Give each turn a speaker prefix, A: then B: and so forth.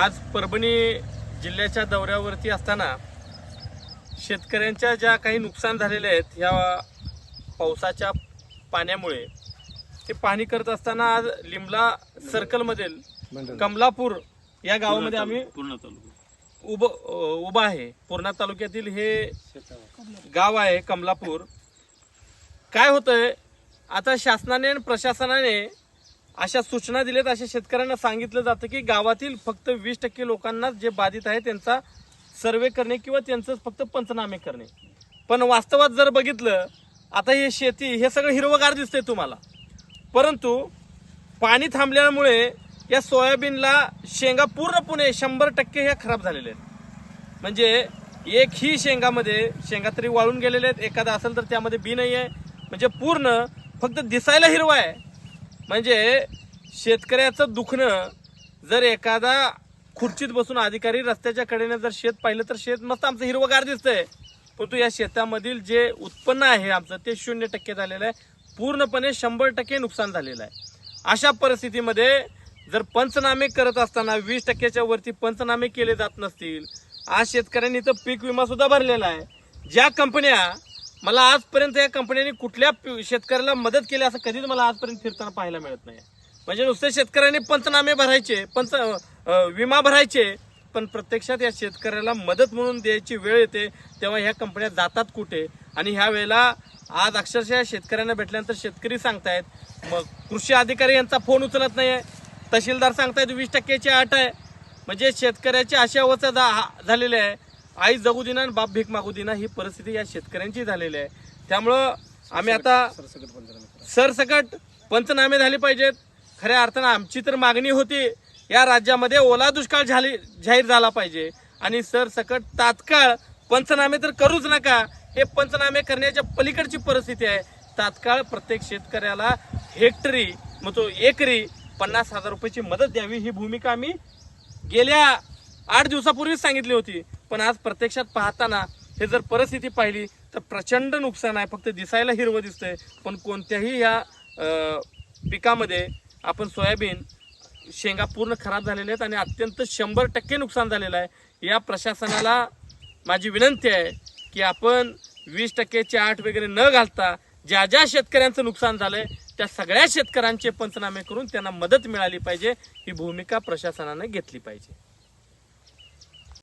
A: आज परभणी जिल्ह्याच्या दौऱ्यावरती असताना शेतकऱ्यांच्या ज्या काही नुकसान झालेले आहेत या पावसाच्या पाण्यामुळे ते पाहणी करत असताना आज लिमला सर्कलमधील कमलापूर या गावामध्ये आम्ही
B: पूर्ण तालुका.
A: उभ उभा आहे. पूर्णा तालुक्यातील हे गाव आहे कमलापूर. काय होतंय? आता शासनाने आणि प्रशासनाने अशा सूचना दिल्यात अशा शेतकऱ्यांना सांगितलं जातं की गावातील फक्त वीस टक्के लोकांना जे बाधित आहे त्यांचा सर्वे करणे किंवा त्यांचं फक्त पंचनामे करणे. पण वास्तवात जर बघितलं आता हे शेती हे सगळं हिरवगार दिसतंय तुम्हाला. परंतु पाणी थांबल्यामुळे या सोयाबीनला शेंगा पूर्णपणे शंभर टक्के ह्या खराब झालेल्या आहेत. म्हणजे एक ही शेंगामध्ये शेंगा तरी वाळून गेलेल्या आहेत एखादा असेल तर त्यामध्ये बी नाही आहे म्हणजे पूर्ण फक्त दिसायला हिरवा आहे. म्हणजे शेतकऱ्याचं दुखणं जर एखादा खुर्चीत बसून अधिकारी रस्त्याच्या कडेनं जर शेत पाहिलं तर शेत मस्त आमचं हिरवगार दिसतंय. परंतु या शेतामधील जे उत्पन्न आहे आमचं ते शून्य टक्के झालेलं आहे. पूर्णपणे शंभर टक्के नुकसान झालेलं आहे. अशा परिस्थितीमध्ये जर पंचनामे करत असताना वीस टक्क्याच्या वरती पंचनामे केले जात नसतील आज शेतकऱ्यांनी तर पीक विमा सुद्धा भरलेला आहे. ज्या कंपन्या मला आजपर्यंत या कंपन्यांनी कुठल्या शेतकऱ्याला मदत केली असं कधीच मला आजपर्यंत फिरताना पाहायला मिळत नाही. म्हणजे नुसते शेतकऱ्यांनी पंचनामे भरायचे पंच विमा भरायचे पण प्रत्यक्षात या शेतकऱ्याला मदत म्हणून द्यायची वेळ येते तेव्हा ह्या कंपन्या जातात कुठे? आणि ह्या वेळेला आज अक्षरशः शेतकऱ्यांना भेटल्यानंतर शेतकरी सांगतायत मग कृषी अधिकारी यांचा फोन उचलत नाही आहे तहसीलदार सांगतायत वीस टक्क्याची अट आहे. म्हणजे शेतकऱ्याची अशी अवस्था झालेली आहे. आई जगू दिना आणि बाप भीक मागू दिना ही परिस्थिती या शेतकऱ्यांची झालेली आहे. त्यामुळं आम्ही आता सरसकट पंचनामे झाले पाहिजेत. खऱ्या अर्थानं आमची तर मागणी होती या राज्यामध्ये ओला दुष्काळ झाली जाहीर झाला पाहिजे. आणि सरसकट तात्काळ पंचनामे तर करूच नका. हे पंचनामे करण्याच्या पलीकडची परिस्थिती आहे. तात्काळ प्रत्येक शेतकऱ्याला हेक्टरी मग तो एकरी पन्नास हजार रुपयाची मदत द्यावी ही भूमिका आम्ही गेल्या आठ दिवसापूर्वीच सांगितली होती. पण आज प्रत्यक्षात पाहताना हे जर परिस्थिती पाहिली तर प्रचंड नुकसान आहे. फक्त दिसायला हिरवं दिसतंय. पण कोणत्याही या पिकामध्ये आपण सोयाबीन शेंगा पूर्ण खराब झालेल्या आहेत आणि अत्यंत शंभर टक्के नुकसान झालेलं आहे. या प्रशासनाला माझी विनंती आहे की आपण वीस टक्केचे आठ वगैरे न घालता ज्या ज्या शेतकऱ्यांचं नुकसान झालंय त्या सगळ्या शेतकऱ्यांचे पंचनामे करून त्यांना मदत मिळाली पाहिजे. ही भूमिका प्रशासनाने घेतली पाहिजे.